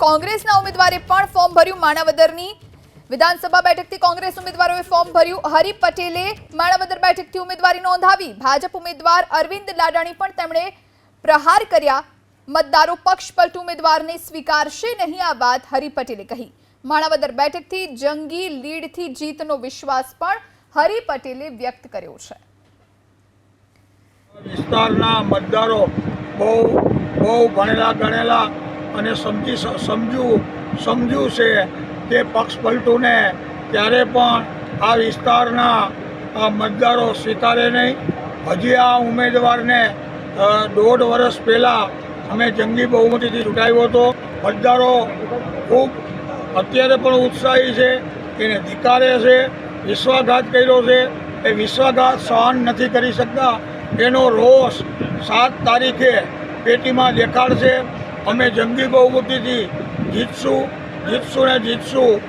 કોંગ્રેસના ઉમેદવારે પણ ફોર્મ ભર્યું માણાવદરની. વિધાનસભા બેઠકથી કોંગ્રેસ ઉમેદવારોએ ફોર્મ ભર્યું હરિ પટેલે માણાવદર બેઠકથી ઉમેદવારી નોંધાવી. ભાજપ ઉમેદવાર અરવિંદ લાડાણી પણ તેમણે પ્રહાર કર્યા. મતદારો પક્ષ પલટ ઉમેદવારને સ્વીકારશે નહીં આ વાત હરિ પટેલે કહી. માણાવદર બેઠકથી જંગી લીડથી જીતનો વિશ્વાસ પણ હરિ પટેલે વ્યક્ત કર્યો છે. વિસ્તારના મતદારો બહુ બહુ ભણેલા ગણેલા અને સમજી સમજુ સમજ્યું છે કે પક્ષ પલટુને ત્યારે પણ આ વિસ્તારના મતદારો સ્વીકારે નહીં. હજી આ ઉમેદવારને દોઢ વર્ષ પહેલાં અમે જંગી બહુમતીથી ચૂંટાયો હતો. મતદારો ખૂબ, અત્યારે પણ ઉત્સાહી છે, એને ધિકારે છે વિશ્વાસઘાત કર્યો છે. એ વિશ્વાસઘાત સહન નથી કરી શકતા. એનો રોષ સાત તારીખે પેટીમાં દેખાડશે. અમે જંગી બહુમતીથી જીતશું જીતશું ને જીતશું.